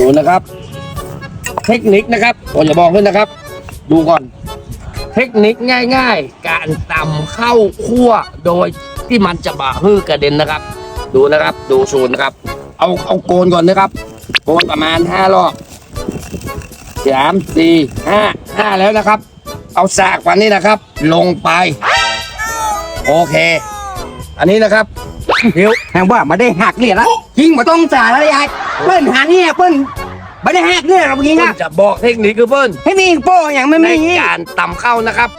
ดูนะครับ เทคนิคนะครับผมจะบอกขึ้นนะครับ ดูก่อน เทคนิคง่าย ๆ การตำข้าวคั่วโดยที่มันจะบาฮื้อกระเด็นนะครับ ดูนะครับ ดูสูตรนะครับ เอาเอาโกนก่อนนะครับ โกนประมาณห้ารอบสามสี่ห้าห้าแล้วนะครับ เอาสากวันนี้นะครับ ลงไป โอเค อันนี้นะครับเดี๋ยวแหงว่ามาได้หักเนี่ยละ ยิงมาต้องจ่ายแล้วยายเปิ้นหาเนี่ยเปิ้นไม่ได้หักเนี่ยเรายิงผมอะจะบอกเทคนิคคือเพิ่นให้มีโป้อย่างไม่ในมีการตำข้าวนะครับ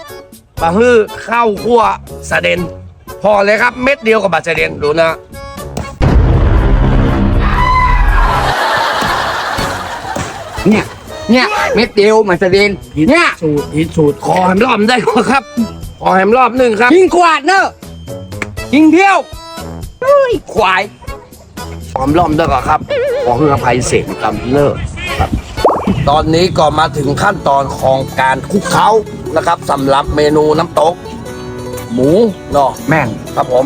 บะฮื้อข้าวคั่วสะเด็น พอเลยครับเม็ดเดียวกับบะสะเด็นดูนะ เนี่ยเนี่ยเม็ดเดียวมันจะเด่นเนี่ยสูตรอีกสูตรขอแหมรอบได้ก่อนครับขอแหมรอบหนึ่งครับ ยิงกวาดเนอะยิงเที่ยวเฮ้ยควาย ขอแหมรอบได้ก่อนครับขอเพื่อภัยเสียงกำเนิดครับ ตอนนี้ก็มาถึงขั้นตอนของการคลุกเคล้านะครับสำหรับเมนูน้ำตก หมูเนาะแม่งครับผม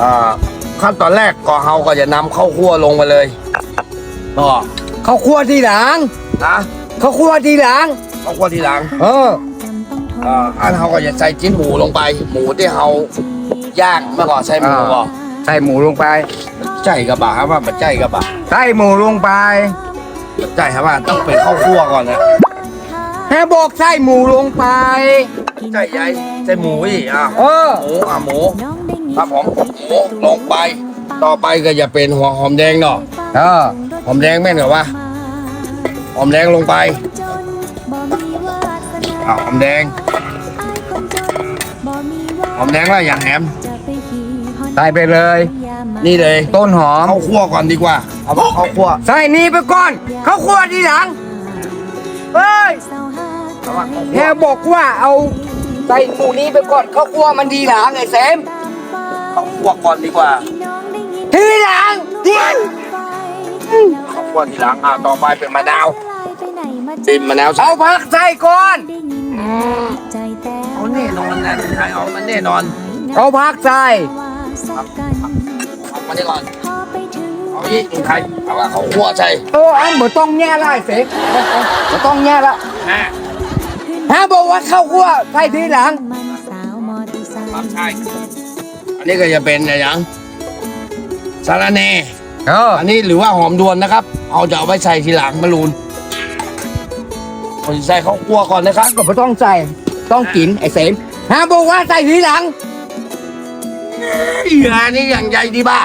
อ่าขั้นตอนแรกก็เฮาก็จะนำข้าวคั่วลงไปเลยเนาะเขาคั่วทีหลังนะเขาคั่วทีหลังข้าวคั่วทีหลัง เอออ่าอันเฮาก็จะใส่จิ้นหมูลงไป หมูที่เฮาย่างเมื่อก่อนใส่หมูอ่าก่อนใส่หมูลงไป ใจกระบะครับว่ามันใจกระบะใส่หมูลงไปใจครับว่าต้องเป็นข้าวคั่วก่อนนะแค่บอกใส่หมูลงไปใจใหญ่ใจหมูอีกอะเออหมูอะหมูครับผมหมูลงไป ต่อไปก็จะเป็นหัวหอมแดงเนาะเออหอมแดงแม่นเหรอวะหอมแดงลงไปอะหอมแดงหอมแดงแล้วอย่างแหมใส่ไปเลย นี่เลยต้นหอมข้าวคั่วก่อนดีกว่า เอาว่าข้าวคั่วใส่นี่ไปก่อน เขาคั่วทีหลังเฮ้ยเอาว่าข้าวคั่วแค่บอกว่าเอาใส่หมูนี้ไปก่อนเขาคั่วมันทีหลังไอ้เซมข้าวคั่วก่อนดีกว่า ทีหลังทีหลังข้าวคั่วทีหลังอะต่อไปเป็นมะนาวติมมะนาวเอาผักใส่ก่อนเอาแน่นอนนะใช่เอามันแน่นอนเอาผักใส่ เอามาได้ก่อน เอาอีกใครเอาว่าข้าวคั่วใช่เอออันบ่ต้องแย่ละไอ้เซมบ่ต้องแย่ละฮะฮะบอกว่าเข้าคั่วใส่ทีหลัง ครับใช่ อันนี้ก็จะเป็นอะไรอย่างสาระแหน่ เอออันนี้หรือว่าหอมดวนนะครับ เอาจะเอาไว้ใส่ทีหลังมะรูนผมจะใส่ข้าวคั่วก่อนนะครับ ก็บ่ต้องใส่ต้องกินไอ้เซมฮะบอกว่าใส่ทีหลัง อีหานี่อย่างใหญ่ดีบ้า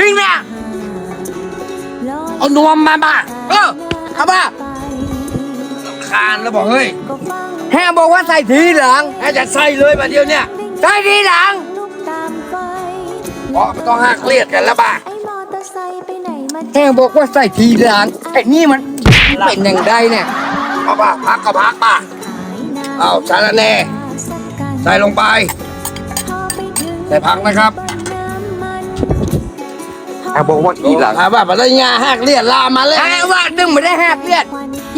ทิ้งเนี่ยเอานวมมาบ้าเออเอาป่ะคานแล้วบอกเฮ้ยแฮบอกว่าใส่ทีหลังแค่จะใส่เลยมาเดียวเนี่ยใส่ทีหลังเพราะไม่ต้องหักเครียดกันแล้วบ้าแฮบอกว่าใส่ทีหลังไอ้นี่มันเป็นอย่างไรเนี่ยเอาป่ะพักก็พักป่ะเอาสาระแหน่ใส่ลงไปใส่พักนะครับ แฮบอกว่าทีหลังถามว่าปัญญาหักเลียดลามมาเลยไอ้ว่าดึงไม่ได้หักเลือด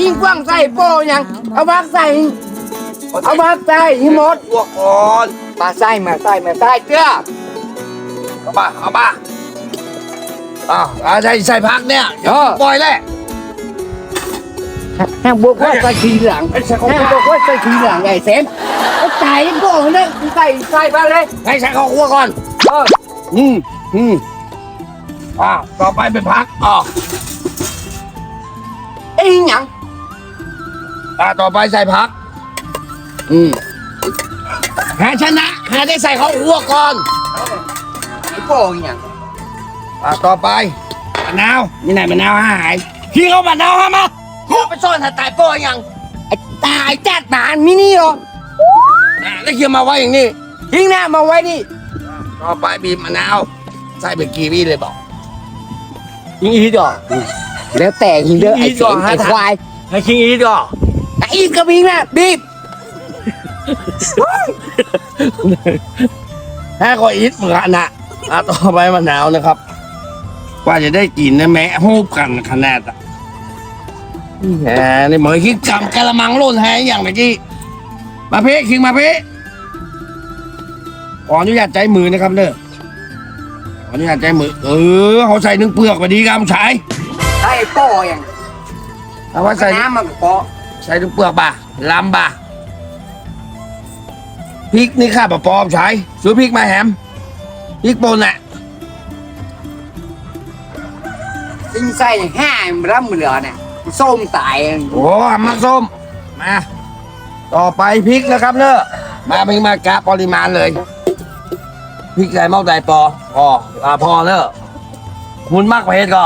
ยิงกว้างใส่โป้ยังเอาพักใส่เอาพักใส่หิมดพวกก่อนมาใส่มาใส่มาใส่เจ้าเอาป่ะเอาป่ะอ้าวเอาใส่ใส่พักเนี่ยปล่อยแหละแฮบอกว่าใส่ทีหลังแฮบอกว่าใส่ทีหลังไอ้เซมเอาใส่โป้เนี่ยใส่ใส่ไปเลยให้ใส่ข้าวคั่วก่อนเอออืมอืม อ่าต่อไปเป็นพักอ๋อไอ้หยังอ่าต่อไปใส่พัก อืมแพ้ชนะแพ้ได้ใส่ข้าวคั่วก่อนไอ้โป้หยังอ่าต่อไปมะนาวนี่ไหนมะนาวหายพี่เขามะนาวหามาเขาไปซ่อนถ้าตายโป้ยังไอ้ตายจัดหมานมินี่เหรออ่าแล้วเคียมาไว้อย่างนี้ทิ้งหน้ามาไว้นี่ต่อไปบีบมะนาวใส่เป็นกีวีเลยบอก ยิงอีดอกแล้วแต่ยิงเด้อไอ้เสียงไอ้ควายให้คิงอีก่อไอ้อีกระบิงน่ะบีบให้ก็อีทเหมือนกันนะอ่าต่อไปมะนาวนะครับ กว่าจะได้กินนะแม่ฮูบกันขนาดอะแหมนี่เหมือนคิดกำกะละมังโล่นแฮอย่างเมื่อกี้มาเพ่คิงมาเพ่ขออนุญาตใจมือนะครับเด้อข ออนุญาตใจมือเออเขาใส่หนึ่งเปลือกพอดีครับชายไอ้โป้ยังเอาไว้ใส่น้ำมันก็เกาะใส่ทุกเปลือกบ่าลำบ่าพริกนี่ข้าปะปอมใช้ซื้อพริกมาแฮมพริกป่นน่ะยิงใส่ห้ามันร่ำเหลือเนี่ยส้มตายโอ้มักส้มมา ต่อไปพริกนะครับเนอะมาเพียงมากะปริมาณเลย พริกใส่หม้อใส่ปอพออ่าพอเนอะคุณมากเผ็ดก็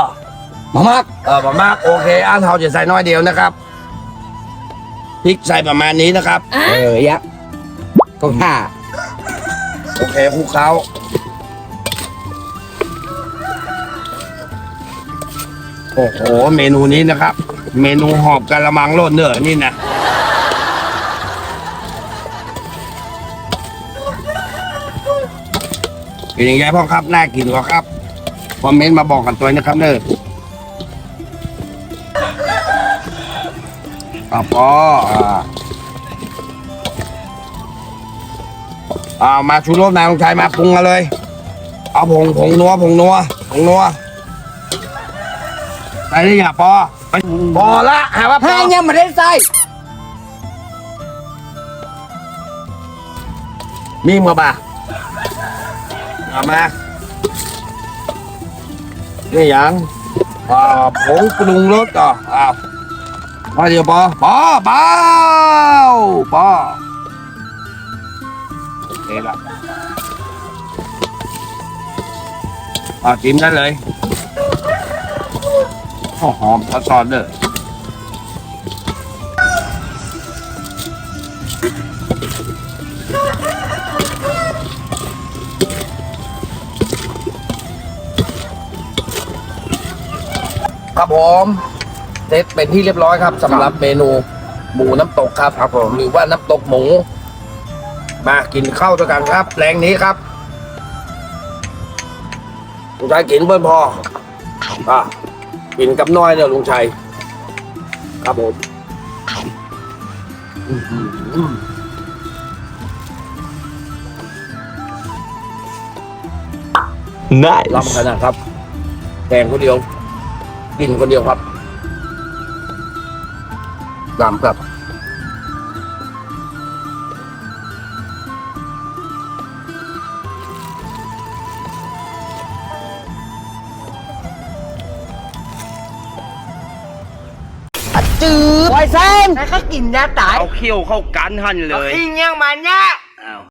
มามากเออประมาณโอเคอ่านเทาจะใส่น้อยเดียวนะครับพริกใส่ประมาณนี้นะครับ เออยักก็ห้าโอเคคลุกเคล้าโอ้โห เมนูนี้นะครับ เมนูหอบกะละมังโลดเนื้อนี่นะ เป็นยังไงพ่อครับน่ากินกว่าครับคอมเมนต์มาบอกกันตัวนะครับเนอะอะพออ่าอ่ามาชูรสนายลงชัยมาปรุงกันเลย เอาผงผงนัวผงนัวผงนัวใส่ได้ยังปอไปพอละหาว่าพห้าอยังไม่ได้ใส่มีมือบ่า เอามานี่ยังอ่าผงปรุงรสก่อนอ้าวมาเดี๋ยวปอปอเบาปอโอเคละอ่าจิ้มได้เลยหอมทอดซอสเลย ครับผมเสร็จเป็นที่เรียบร้อยครับสำหรับเมนูหมูน้ำตกครับครับผม หรือว่าน้ำตกหมู มากินข้าวด้วยกันครับแรงนี้ครับลุงชัยกินเพื่อนพออะกินกับน้อยเนี่ยลุงชัยครับผมอื้อหือ Nice. ล้ำขนาดครับแกงคนเดียว กินคนเดียวครับล้ำครับ จืดไวเซนแล้วก็กินยาตายเอาเขี้ยวเข้ากันหันเลยอิงยังมันเนี่ย